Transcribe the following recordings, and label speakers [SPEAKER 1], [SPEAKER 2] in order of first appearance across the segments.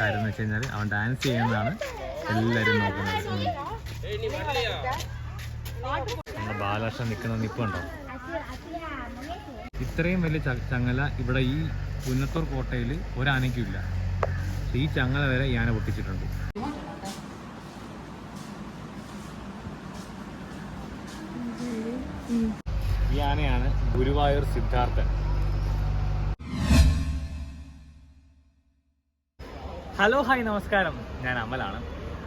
[SPEAKER 1] കാര്യം വെച്ച് കഴിഞ്ഞാൽ അവൻ ഡാൻസ് ചെയ്യുന്നതാണ് എല്ലാരും നോക്കുന്നത്. നമ്മുടെ ബാലകൃഷ്ണൻ നിൽക്കുന്ന നിപ്പുണ്ടോ ഇത്രയും വലിയ ചങ്ങല ഇവിടെ ഈ പുന്നത്തൂർ കോട്ടയിൽ ഒരാനയ്ക്കും ഇല്ല ഈ ചങ്ങല വരെ ഈ ആന പൊട്ടിച്ചിട്ടുണ്ട്. ഈ ആനയാണ് ഗുരുവായൂർ സിദ്ധാർത്ഥൻ. ഹലോ ഹായ് നമസ്കാരം. ഞാൻ അമലാണ്.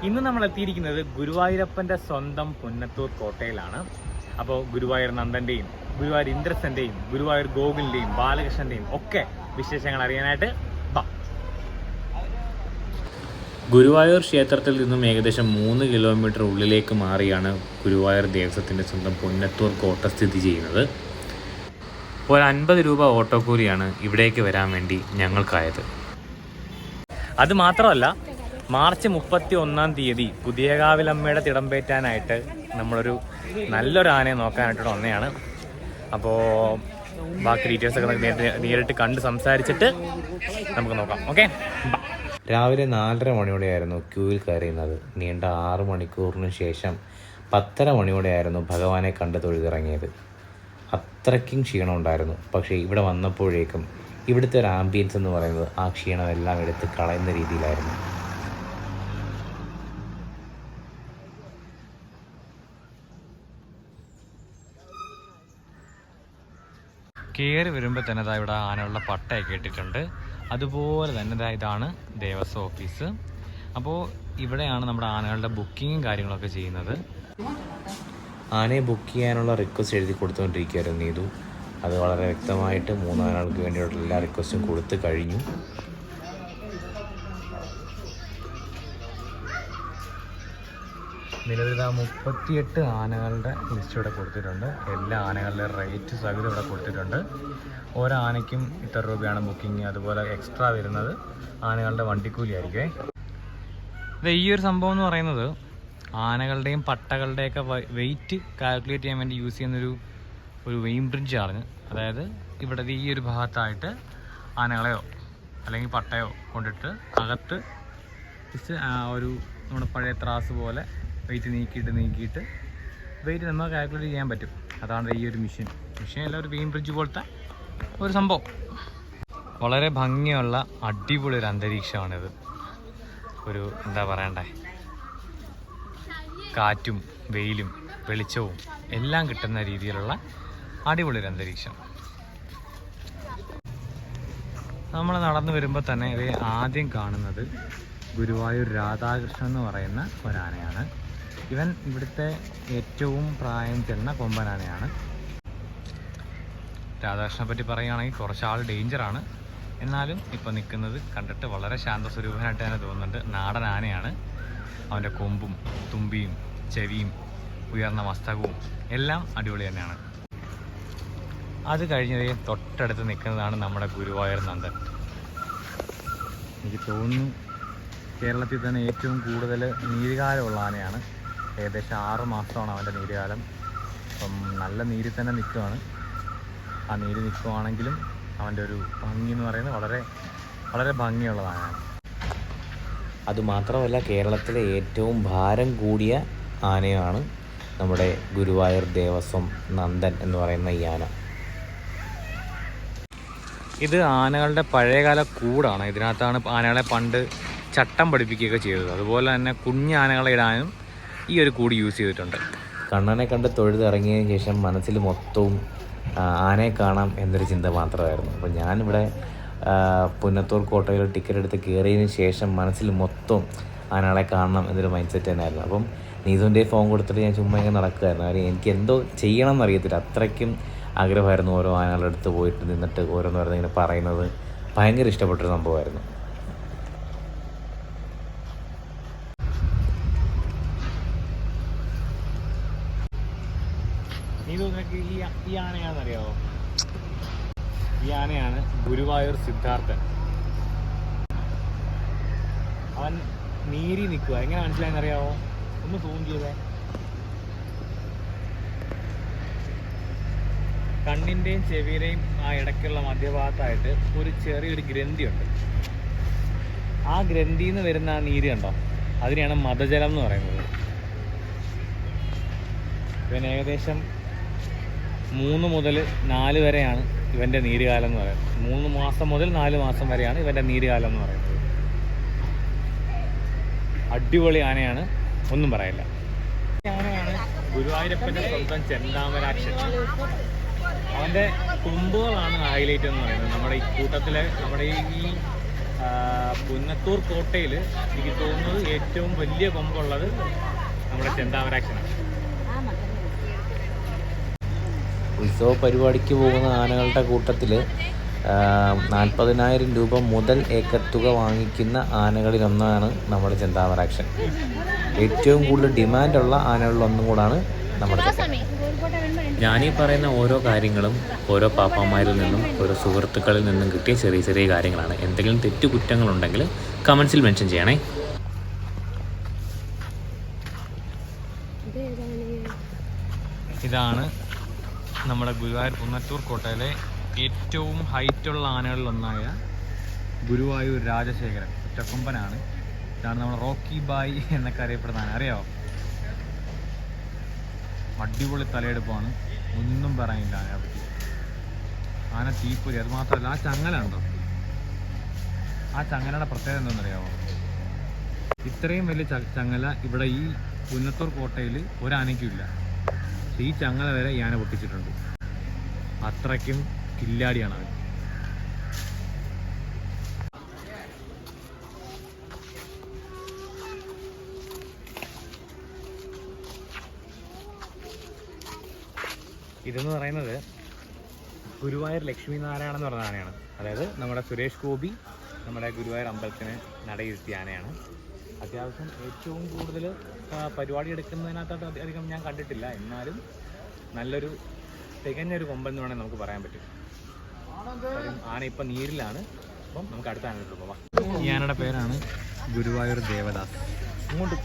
[SPEAKER 1] ഇന്ന് നമ്മൾ എത്തിയിരിക്കുന്നത് ഗുരുവായൂരപ്പന്റെ സ്വന്തം പുന്നത്തൂർ കോട്ടയിലാണ്. അപ്പോൾ ഗുരുവായൂർ നന്ദന്റെയും ഗുരുവായൂർ ഇന്ദ്രസന്റെയും ഗുരുവായൂർ ഗോകുലിന്റെയും ബാലകൃഷ്ണന്റെയും ഒക്കെ വിശേഷങ്ങൾ അറിയാനായിട്ട് ഗുരുവായൂർ ക്ഷേത്രത്തിൽ നിന്നും ഏകദേശം മൂന്ന് കിലോമീറ്റർ ഉള്ളിലേക്ക് മാറിയാണ് ഗുരുവായൂർ ദേവസ്വത്തിന്റെ സ്വന്തം പുന്നത്തൂർ കോട്ട സ്ഥിതി ചെയ്യുന്നത്. ഒരു അൻപത് രൂപ ഓട്ടോ കൂലിയാണ് ഇവിടേക്ക് വരാൻ വേണ്ടി ഞങ്ങൾക്കായത്. അത് മാത്രമല്ല മാർച്ച് മുപ്പത്തി ഒന്നാം തീയതി പുതിയകാവിലമ്മയുടെ തിടമ്പേറ്റാനായിട്ട് നമ്മളൊരു നല്ലൊരു ആനയെ നോക്കാനായിട്ട് വന്നതാണ് അപ്പോൾ ബാക്കി ഡീറ്റെയിൽസ് ഒക്കെ നേരിട്ട് നേരിട്ട് കണ്ട് സംസാരിച്ചിട്ട് നമുക്ക് നോക്കാം. ഓക്കെ രാവിലെ നാലര മണിയോടെയായിരുന്നു ക്യൂവിൽ കയറിയുന്നത് നീണ്ട ആറ് മണിക്കൂറിന് ശേഷം പത്തര മണിയോടെയായിരുന്നു ഭഗവാനെ കണ്ട് തൊഴുതിറങ്ങിയത്. അത്രയ്ക്കും ക്ഷീണം ഉണ്ടായിരുന്നു പക്ഷേ ഇവിടെ വന്നപ്പോഴേക്കും ഇവിടുത്തെ ഒരു ആംബിയൻസ് എന്ന് പറയുന്നത് ആ ക്ഷീണമെല്ലാം എടുത്ത് കളയുന്ന രീതിയിലായിരുന്നു. കയറി വരുമ്പോൾ തന്നെ ഇതാ ഇവിടെ ആനകളുടെ പട്ടയൊക്കെ ഇട്ടിട്ടുണ്ട്. അതുപോലെ തന്നെ ദാ ഇതാണ് ദേവസ്വം ഓഫീസ്. അപ്പോൾ ഇവിടെയാണ് നമ്മുടെ ആനകളുടെ ബുക്കിങ്ങും കാര്യങ്ങളൊക്കെ ചെയ്യുന്നത്. ആനയെ ബുക്ക് ചെയ്യാനുള്ള റിക്വസ്റ്റ് എഴുതി കൊടുത്തുകൊണ്ടിരിക്കുകയായിരുന്നു നീതു. അത് വളരെ വ്യക്തമായിട്ട് മൂന്നാനാൾക്ക് വേണ്ടിയുള്ള എല്ലാ റിക്വസ്റ്റും കൊടുത്തു കഴിഞ്ഞു. നിലവിൽ ആ മുപ്പത്തിയെട്ട് ആനകളുടെ ലിസ്റ്റ് ഇവിടെ കൊടുത്തിട്ടുണ്ട്. എല്ലാ ആനകളുടെ റേറ്റ് സഹിതം ഇവിടെ കൊടുത്തിട്ടുണ്ട്. ഓരോ ആനയ്ക്കും ഇത്ര രൂപയാണ് ബുക്കിംഗ് അതുപോലെ എക്സ്ട്രാ വരുന്നത്. ആനകളുടെ വണ്ടിക്കൂലി ആയിരിക്കുമേ ഇത് ഈ ഒരു സംഭവം എന്ന് പറയുന്നത് ആനകളുടെയും പട്ടകളുടെയൊക്കെ വെയിറ്റ് കാൽക്കുലേറ്റ് ചെയ്യാൻ വേണ്ടി യൂസ് ചെയ്യുന്നൊരു ഒരു വെയിം ബ്രിഡ്ജ് ആണ് അതായത് ഇവിടെ ഈ ഒരു ഭാഗത്തായിട്ട് ആനകളെയോ അല്ലെങ്കിൽ പട്ടയോ കൊണ്ടിട്ട് അകത്ത് ഒരു നമ്മുടെ പഴയ ത്രാസ് പോലെ വെയിറ്റ് നീക്കിയിട്ട് നീക്കിയിട്ട് വെയിറ്റ് നമ്മൾ കാൽക്കുലേറ്റ് ചെയ്യാൻ പറ്റും. അതാണ് ഈ ഒരു മെഷീൻ മെഷീൻ അല്ല ഒരു വെയിം ബ്രിഡ്ജ് പോലത്തെ ഒരു സംഭവം. വളരെ ഭംഗിയുള്ള അടിപൊളി ഒരു അന്തരീക്ഷമാണിത്. ഒരു എന്താ പറയണ്ടേ? കാറ്റും വെയിലും വെളിച്ചവും എല്ലാം കിട്ടുന്ന രീതിയിലുള്ള അടിപൊളി ഒരു അന്തരീക്ഷം. നമ്മൾ നടന്നു വരുമ്പോൾ തന്നെ ഇവയെ ആദ്യം കാണുന്നത് ഗുരുവായൂർ രാധാകൃഷ്ണൻ എന്ന് പറയുന്ന ഒരാനയാണ്. ഇവൻ ഇവിടുത്തെ ഏറ്റവും പ്രായം ചെന്ന കൊമ്പനാനയാണ്. രാധാകൃഷ്ണനെ പറ്റി പറയുകയാണെങ്കിൽ കുറച്ചാൾ ഡേഞ്ചറാണ് എന്നാലും ഇപ്പോൾ നിൽക്കുന്നത് കണ്ടിട്ട് വളരെ ശാന്തസ്വരൂപനായിട്ട് തന്നെ തോന്നുന്നുണ്ട്. നാടൻ ആനയാണ്. അവന്റെ കൊമ്പും തുമ്പിയും ചെവിയും ഉയർന്ന മസ്തകവും എല്ലാം അടിപൊളി തന്നെയാണ്. അത് കഴിഞ്ഞത് തൊട്ടടുത്ത് നിൽക്കുന്നതാണ് നമ്മുടെ ഗുരുവായൂർ നന്ദൻ. എനിക്ക് തോന്നുന്നു കേരളത്തിൽ തന്നെ ഏറ്റവും കൂടുതൽ നീരുകാലമുള്ള ആനയാണ്. ഏകദേശം ആറ് മാസമാണ് അവന്റെ നീരുകാലം. അപ്പം നല്ല നീരിൽ തന്നെ നിൽക്കുവാണ്. ആ നീര് നിൽക്കുവാണെങ്കിലും അവന്റെ ഒരു ഭംഗി എന്ന് പറയുന്നത് വളരെ വളരെ ഭംഗിയുള്ളതാണ്. അതുമാത്രമല്ല കേരളത്തിലെ ഏറ്റവും ഭാരം കൂടിയ ആനയാണ് നമ്മുടെ ഗുരുവായൂർ ദേവസ്വം നന്ദൻ എന്ന് പറയുന്ന ഈ ആന. ഇത് ആനകളുടെ പഴയകാല കൂടാണ്. ഇതിനകത്താണ് ആനകളെ പണ്ട് ചട്ടം പഠിപ്പിക്കുകയൊക്കെ ചെയ്തത്. അതുപോലെ തന്നെ കുഞ്ഞു ആനകളെ ഇടാനും ഈ ഒരു കൂടി യൂസ് ചെയ്തിട്ടുണ്ട്. കണ്ണനെ കണ്ട് തൊഴുതിറങ്ങിയതിന് ശേഷം മനസ്സിൽ മൊത്തവും ആനയെ കാണാം എന്നൊരു ചിന്ത മാത്രമായിരുന്നു. അപ്പോൾ ഞാനിവിടെ പുന്നത്തൂർ കോട്ടയിൽ ടിക്കറ്റ് എടുത്ത് കയറിയതിന് ശേഷം മനസ്സിൽ മൊത്തം ആനകളെ കാണണം എന്നൊരു മൈൻഡ് സെറ്റ് തന്നെയായിരുന്നു. അപ്പം നീതുവിന്റെ ഫോൺ കൊടുത്തിട്ട് ഞാൻ ചുമ്മാ ഇങ്ങനെ നടക്കുമായിരുന്നു കാര്യം എനിക്ക് എന്തോ ചെയ്യണം എന്നറിയത്തില്ല. അത്രയ്ക്കും ആഗ്രഹമായിരുന്നു ഓരോ ആനകളുടെ അടുത്ത് പോയിട്ട് നിന്നിട്ട് ഓരോന്ന് പറഞ്ഞ് ഇങ്ങനെ പറയുന്നത്. ഭയങ്കര ഇഷ്ടപ്പെട്ടൊരു സംഭവമായിരുന്നു. ഈ ആനയാണ് ഗുരുവായൂർ സിദ്ധാർത്ഥൻ. അവൻ നീരി നിൽക്കുക എങ്ങനെ മനസ്സിലായെന്നറിയാവോ? ഒന്ന് സൂം ചെയ്തേ. കണ്ണിന്റെയും ചെവിയുടെയും ആ ഇടയ്ക്കുള്ള മധ്യഭാഗത്തായിട്ട് ഒരു ചെറിയൊരു ഗ്രന്ഥിയുണ്ട്. ആ ഗ്രന്ഥിയിൽ നിന്ന് വരുന്ന ആ നീര് കണ്ടോ? അതിനെയാണ് മതജലം എന്ന് പറയുന്നത്. ഇവൻ ഏകദേശം മൂന്ന് മുതൽ നാല് വരെയാണ് ഇവന്റെ നീരുകാലം എന്ന് പറയുന്നത്. മൂന്ന് മാസം മുതൽ നാല് മാസം വരെയാണ് ഇവന്റെ നീരുകാലം എന്ന് പറയുന്നത്. അടിപൊളി ആനയാണ് ഒന്നും പറയില്ല. ഗുരുവായൂരപ്പന്റെ സ്വന്തം ചെന്താമരാക്ഷൻ. അവന്റെ കൊമ്പുകളാണ് ഹൈലൈറ്റ് എന്ന് പറയുന്നത്. നമ്മുടെ ഈ കൂട്ടത്തിലെ നമ്മുടെ ഈ പുന്നത്തൂർ കോട്ടയിൽ എനിക്ക് തോന്നുന്നത് ഏറ്റവും വലിയ കൊമ്പുള്ളത് നമ്മുടെ ചെന്താമരാക്ഷനാണ്.
[SPEAKER 2] ഉത്സവ പരിപാടിക്ക് പോകുന്ന ആനകളുടെ കൂട്ടത്തിൽ നാൽപ്പതിനായിരം രൂപ മുതൽ ഏക്കർ ഏക്കത്തുക വാങ്ങിക്കുന്ന ആനകളിലൊന്നാണ് നമ്മുടെ ചെന്താമരാക്ഷൻ. ഏറ്റവും കൂടുതൽ ഡിമാൻഡുള്ള ആനകളിലൊന്നും കൂടാണ് നമ്മുടെ
[SPEAKER 1] ഞാനീ പറയുന്ന ഓരോ കാര്യങ്ങളും ഓരോ പാപ്പാമാരിൽ നിന്നും ഓരോ സുഹൃത്തുക്കളിൽ നിന്നും കിട്ടിയ ചെറിയ ചെറിയ കാര്യങ്ങളാണ്. എന്തെങ്കിലും തെറ്റു കുറ്റങ്ങളുണ്ടെങ്കിൽ കമൻസിൽ മെൻഷൻ ചെയ്യണേ. ഇതാണ് നമ്മുടെ ഗുരുവായൂർ പുന്നത്തൂർ കോട്ടയിലെ ഏറ്റവും ഹൈറ്റുള്ള ആനകളിലൊന്നായ ഗുരുവായൂർ രാജശേഖരൻ. ഒറ്റക്കൊമ്പനാണ്. ഇതാണ് നമ്മുടെ റോക്കി ബായ് എന്നൊക്കെ അറിയപ്പെടുന്ന ആന. അറിയാമോ അടിപൊളി തലയെടുപ്പാണ്. ഒന്നും പറയാനില്ല ആനയെ പറ്റി. ആന തീപ്പൊരി അത് മാത്രമല്ല ആ ചങ്ങലുണ്ടോ ആ ചങ്ങലയുടെ പ്രത്യേകത എന്താണെന്നറിയാമോ ഇത്രയും വലിയ ചങ്ങല ഇവിടെ ഈ പുന്നത്തൂർ കോട്ടയിൽ ഒരാനയ്ക്കും ഇല്ല ഈ ചങ്ങല വരെ ഈ ആന പൊട്ടിച്ചിട്ടുണ്ട്. അത്രയ്ക്കും കില്ലാടിയാണ് അത് ഇതെന്ന് പറയുന്നത് ഗുരുവായൂർ ലക്ഷ്മി നാരായണ എന്ന് പറഞ്ഞ ആനയാണ്. അതായത് നമ്മുടെ സുരേഷ് ഗോപി നമ്മുടെ ഗുരുവായൂർ അമ്പലത്തിന് നടയിരുത്തിയ ആനയാണ്. അത്യാവശ്യം ഏറ്റവും കൂടുതൽ പരിപാടി എടുക്കുന്നതിനകത്തോട്ട് അധികം ഞാൻ കണ്ടിട്ടില്ല. എന്നാലും നല്ലൊരു തികഞ്ഞൊരു കൊമ്പൻ എന്ന് വേണമെങ്കിൽ നമുക്ക് പറയാൻ പറ്റും. ആന ഇപ്പം നീരിലാണ്. അപ്പം നമുക്ക് അടുത്ത ആനയിട്ട് പോവാം. ഈ ആനയുടെ പേരാണ് ഗുരുവായൂർ ദേവദാസ്. ഇങ്ങോട്ട്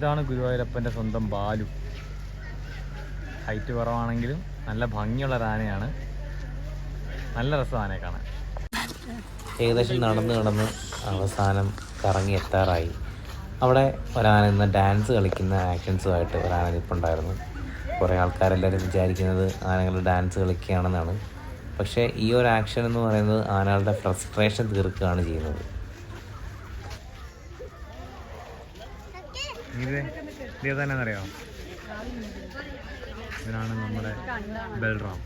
[SPEAKER 1] ഇതാണ് ഗുരുവായൂരപ്പന്റെ സ്വന്തം ബാലു. ഹൈറ്റ് കുറവാണെങ്കിലും നല്ല ഭംഗിയുള്ള ആനയാണ്. നല്ല രസം ആനയെ കാണാൻ.
[SPEAKER 2] ഏകദേശം നടന്ന് നടന്ന് അവസാനം കറങ്ങി എത്താറായി. അവിടെ ഒരാന ഇന്ന് ഡാൻസ് കളിക്കുന്ന ആക്ഷൻസുമായിട്ട് ഒരാന നിൽപ്പുണ്ടായിരുന്നു കുറേ ആൾക്കാരെല്ലാവരും വിചാരിക്കുന്നത് ആനകൾ ഡാൻസ് കളിക്കുകയാണെന്നാണ്. പക്ഷേ ഈ ഒരു ആക്ഷൻ എന്ന് പറയുന്നത് ആനകളുടെ ഫ്രസ്ട്രേഷൻ തീർക്കുകയാണ് ചെയ്യുന്നത്.
[SPEAKER 1] ഇത് ഇത് തന്നെ അറിയാമോ ഇതിനാണ് നമ്മുടെ ബെൽറാം.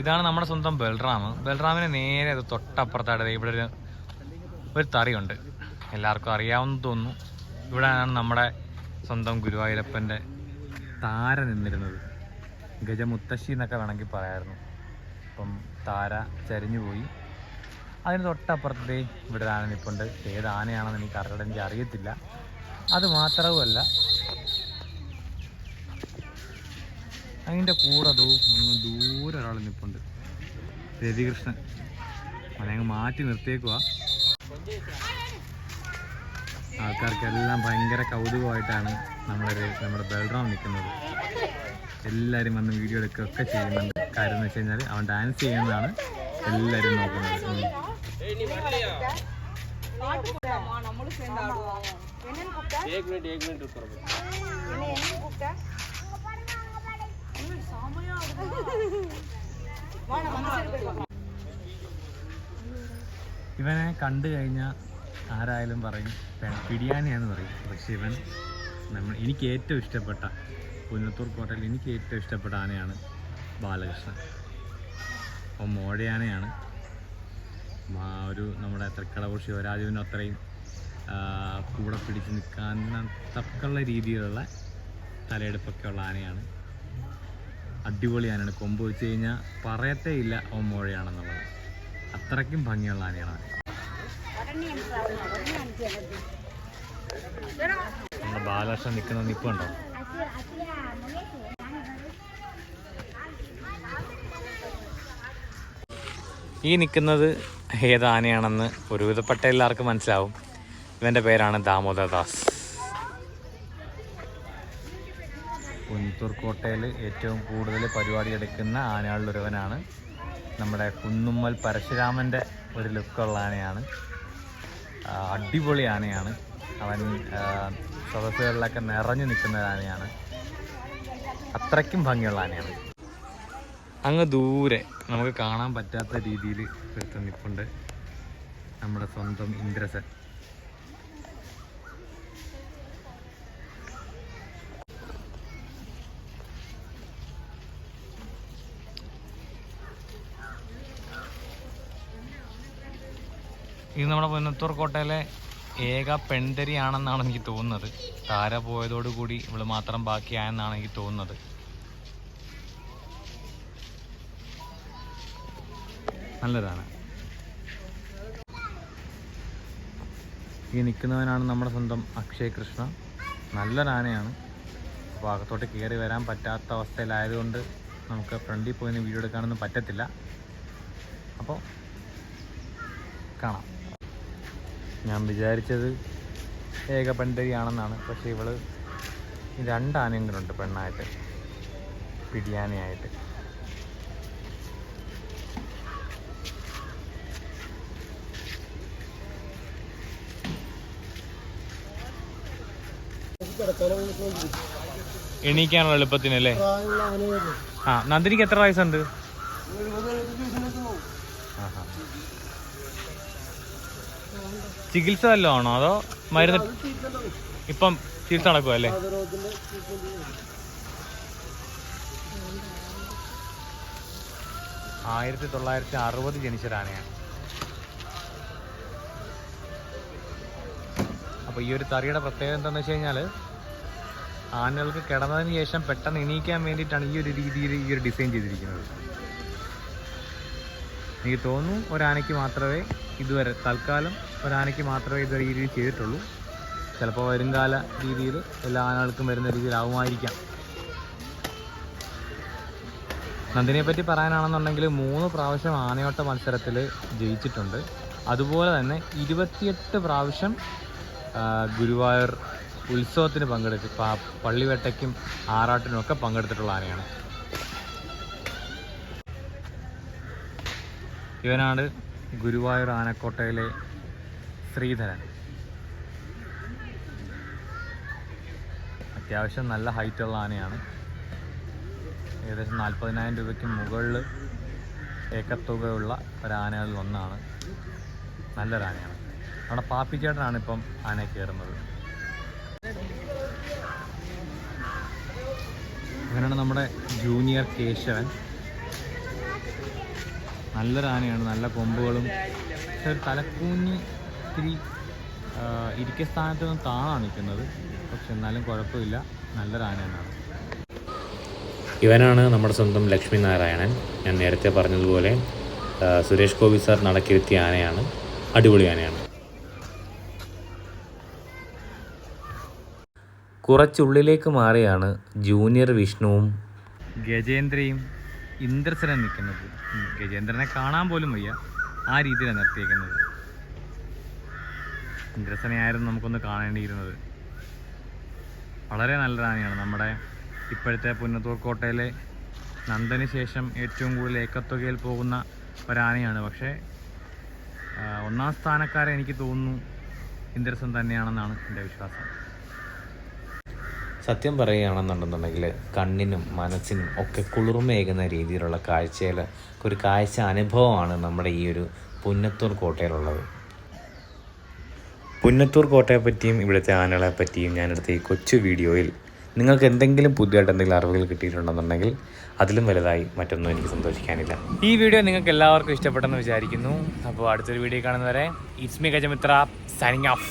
[SPEAKER 1] ഇതാണ് നമ്മുടെ സ്വന്തം ബൽറാം. ബൽറാമിന് നേരെ അത് തൊട്ടപ്പുറത്തായിട്ട് ഇവിടെ ഒരു ഒരു തറിയുണ്ട്. എല്ലാവർക്കും അറിയാവുന്ന തോന്നുന്നു. ഇവിടെയാണ് നമ്മുടെ സ്വന്തം ഗുരുവായൂരപ്പന്റെ താര നിന്നിരുന്നത്. ഗജമുത്തശ്ശി എന്നൊക്കെ വേണമെങ്കിൽ പറയായിരുന്നു. അപ്പം താര ചരിഞ്ഞു പോയി. അതിന് തൊട്ടപ്പുറത്തെ ഇവിടെ ആന നിൽപ്പുണ്ട് ഏത് ആനയാണെന്ന് എനിക്ക് അറിയാൻ എനിക്ക് അറിയത്തില്ല. അത് മാത്രവുമല്ല അതിന്റെ കൂടെ ദൂരെ ഒരാൾ നിൽപ്പുണ്ട് രവികൃഷ്ണൻ. അവനെ മാറ്റി നിർത്തിയേക്കുക ആൾക്കാർക്കെല്ലാം ഭയങ്കര കൗതുകമായിട്ടാണ് നമ്മുടെ നമ്മുടെ ബൽറാം നിൽക്കുന്നത്. എല്ലാവരും വന്ന് വീഡിയോ എടുക്കുകയൊക്കെ ചെയ്യുന്നുണ്ട്. കാര്യം എന്ന് വെച്ച് കഴിഞ്ഞാൽ അവൻ ഡാൻസ് ചെയ്യുന്നതാണ് എല്ലാവരും നോക്കുന്നത്. ഇവനെ കണ്ടു കഴിഞ്ഞാൽ ആരായാലും പറയും പിടിയാനയാന്ന് പറയും. പക്ഷെ ഇവൻ നമ്മൾ എനിക്ക് ഏറ്റവും ഇഷ്ടപ്പെട്ട പുന്നത്തൂർ കോട്ടയിൽ എനിക്ക് ഏറ്റവും ഇഷ്ടപ്പെട്ട ആനയാണ് ബാലകൃഷ്ണൻ. അപ്പോൾ മോഴയാനയാണ്. ഒരു നമ്മുടെ തൃക്കടവൂർ അത്രയും കൂടെ പിടിച്ച് നിൽക്കാൻ തക്കുള്ള രീതിയിലുള്ള തലയെടുപ്പൊക്കെ ഉള്ള ആനയാണ്. അടിപൊളി ആനയാണ്. കൊമ്പ് വെച്ച് കഴിഞ്ഞാൽ പറയത്തേ ഇല്ല ഓ മോഴയാണെന്നുള്ളത്. അത്രയ്ക്കും ഭംഗിയുള്ള ആനയാണ്. നമ്മുടെ ബാലകൃഷ്ണൻ നിൽക്കുന്ന നിപ്പുണ്ടോ ഈ നിൽക്കുന്നത് ഏത് ആനയാണെന്ന് ഒരുവിധപ്പെട്ട എല്ലാവർക്കും മനസ്സിലാവും. ഇവന്റെ പേരാണ് ദാമോദർ ദാസ്. കുന്നത്തൂർ കോട്ടയിൽ ഏറ്റവും കൂടുതൽ പരിപാടി എടുക്കുന്ന ആനകളിലൊരുവനാണ്. നമ്മുടെ കുന്നുമ്മൽ പരശുരാമന്റെ ഒരു ലുക്കുള്ള ആനയാണ്. അടിപൊളി ആനയാണ്. അവൻ സദസ്സുകളിലൊക്കെ നിറഞ്ഞു നിൽക്കുന്ന ആനയാണ്. അത്രയ്ക്കും ഭംഗിയുള്ള ആനയാണ്. അങ്ങ് ദൂരെ നമുക്ക് കാണാൻ പറ്റാത്ത രീതിയിൽ ഒരുത്തൻ നിൽപ്പുണ്ട് നമ്മുടെ സ്വന്തം ഇന്ദ്രസൻ ഇത് നമ്മുടെ പുന്നത്തൂർ കോട്ടയിലെ ഏക പെൺതരിയാണെന്നാണ് എനിക്ക് തോന്നുന്നത്. താര പോയതോടുകൂടി ഇവൾ മാത്രം ബാക്കിയായെന്നാണ് എനിക്ക് തോന്നുന്നത്. നല്ലതാണ്. ഈ നിൽക്കുന്നവനാണ് നമ്മുടെ സ്വന്തം അക്ഷയ് കൃഷ്ണ. നല്ലൊരാനയാണ് അപ്പോൾ അകത്തോട്ട് കയറി വരാൻ പറ്റാത്ത അവസ്ഥയിലായതുകൊണ്ട് നമുക്ക് ഫ്രണ്ടിൽ പോയി വീഡിയോ എടുക്കാനൊന്നും പറ്റത്തില്ല. അപ്പോൾ കാണാം. ഞാൻ വിചാരിച്ചത് ഏക പെൺതരിയാണെന്നാണ് പക്ഷേ ഇവൾ രണ്ട് ആനയും ഉണ്ട് പെണ്ണായിട്ട് പിടിയാനയായിട്ട്. എണീക്കാനുള്ള എളുപ്പത്തിനല്ലേ ആ നന്ദിനിക്ക് എത്ര വയസ്സുണ്ട്? ചികിത്സ വല്ലതും അതോ മരുന്ന് ഇപ്പം ചികിത്സ നടക്കുക അല്ലേ? ആയിരത്തി തൊള്ളായിരത്തി അറുപത് ജനിച്ചൊരാനയാണ് അപ്പോൾ ഈ ഒരു തറിയുടെ പ്രത്യേകത എന്താണെന്ന് വെച്ച് കഴിഞ്ഞാൽ ആനകൾക്ക് കിടന്നതിന് ശേഷം പെട്ടെന്ന് എണീക്കാൻ വേണ്ടിയിട്ടാണ് ഈ ഒരു രീതിയിൽ ഈ ഒരു ഡിസൈൻ ചെയ്തിരിക്കുന്നത്. എനിക്ക് തോന്നുന്നു ഒരാനയ്ക്ക് മാത്രമേ ഇതുവരെ തൽക്കാലം ഒരാനയ്ക്ക് മാത്രമേ ഇതുവരെ ഈ രീതി ചെയ്തിട്ടുള്ളൂ. ചിലപ്പോൾ വരുംകാല രീതിയിൽ എല്ലാ ആനകൾക്കും വരുന്ന രീതിയിലാവുമായിരിക്കാം. നന്ദിനെ പറ്റി പറയാനാണെന്നുണ്ടെങ്കിൽ മൂന്ന് പ്രാവശ്യം ആനയോട്ട മത്സരത്തിൽ ജയിച്ചിട്ടുണ്ട്. അതുപോലെ തന്നെ ഇരുപത്തിയെട്ട് പ്രാവശ്യം ഗുരുവായൂർ ഉത്സവത്തിന് പങ്കെടുത്ത് പള്ളിവേട്ടയ്ക്കും ആറാട്ടിനും ഒക്കെ പങ്കെടുത്തിട്ടുള്ള ആനയാണ്. ഇവനാണ് ഗുരുവായൂർ ആനക്കോട്ടയിലെ ശ്രീധരൻ. അത്യാവശ്യം നല്ല ഹൈറ്റുള്ള ആനയാണ്. ഏകദേശം നാൽപ്പതിനായിരം രൂപയ്ക്ക് മുകളിൽ ഏക്കത്തുകയുള്ള ഒരാനകളിൽ ഒന്നാണ്. നല്ലൊരാനയാണ് നമ്മുടെ പാപ്പിച്ചേട്ടനാണ് ഇപ്പം ആനയെ കയറുന്നത്. ഇവനാണ് നമ്മുടെ ജൂനിയർ കേശവൻ. നല്ലൊരു ആനയാണ് നല്ല കൊമ്പുകളും. പക്ഷെ ഒരു തലക്കൂഞ്ഞ് ഇത്തിരി ഇരിക്ക സ്ഥാനത്ത് നിന്ന് താണാണ് നിൽക്കുന്നത്. പക്ഷെ എന്നാലും കുഴപ്പമില്ല നല്ലൊരു ആന തന്നെയാണ്. ഇവനാണ് നമ്മുടെ സ്വന്തം ലക്ഷ്മി നാരായണൻ. ഞാൻ നേരത്തെ പറഞ്ഞതുപോലെ സുരേഷ് ഗോപി സാർ നടക്കിരുത്തിയ ആനയാണ് അടിപൊളി ആനയാണ്. കുറച്ചുള്ളിലേക്ക് മാറിയാണ് ജൂനിയർ വിഷ്ണുവും ഗജേന്ദ്രയും ഇന്ദ്രസനും നിൽക്കുന്നത്. ഗജേന്ദ്രനെ കാണാൻ പോലും വയ്യ. ആ രീതിയിലാണ് നിർത്തിയേക്കുന്നത്. ഇന്ദ്രസനെ ആയിരുന്നു നമുക്കൊന്ന് കാണേണ്ടിയിരുന്നത്. വളരെ നല്ല റാണിയാണ് നമ്മുടെ ഇപ്പോഴത്തെ പുന്നത്തൂർ കോട്ടയിലെ നന്ദന് ശേഷം ഏറ്റവും കൂടുതൽ ഏക്കത്തുകയിൽ പോകുന്ന ഒരാനയാണ് പക്ഷേ ഒന്നാം സ്ഥാനക്കാരെ എനിക്ക് തോന്നുന്നു ഇന്ദ്രസൻ തന്നെയാണെന്നാണ് എന്റെ വിശ്വാസം.
[SPEAKER 2] സത്യം പറയുകയാണെന്നുണ്ടെന്നുണ്ടെങ്കിൽ കണ്ണിനും മനസ്സിനും ഒക്കെ കുളിർമയേകുന്ന രീതിയിലുള്ള കാഴ്ചയിൽ ഒരു കാഴ്ച അനുഭവമാണ് നമ്മുടെ ഈ ഒരു പുന്നത്തൂർ കോട്ടയിലുള്ളത്.
[SPEAKER 1] പുന്നത്തൂർ കോട്ടയെ പറ്റിയും ഇവിടുത്തെ ആനകളെ പറ്റിയും ഞാൻ ഞാനെടുത്ത ഈ കൊച്ചു വീഡിയോയിൽ നിങ്ങൾക്ക് എന്തെങ്കിലും പുതിയതായിട്ട് എന്തെങ്കിലും അറിവുകൾ കിട്ടിയിട്ടുണ്ടെന്നുണ്ടെങ്കിൽ അതിലും വലുതായി മറ്റൊന്നും എനിക്ക് സന്തോഷിക്കാനില്ല. ഈ വീഡിയോ നിങ്ങൾക്ക് എല്ലാവർക്കും ഇഷ്ടപ്പെട്ടെന്ന് വിചാരിക്കുന്നു. അപ്പോൾ അടുത്തൊരു വീഡിയോ കാണുന്നവരെ it's me Gajamitra signing off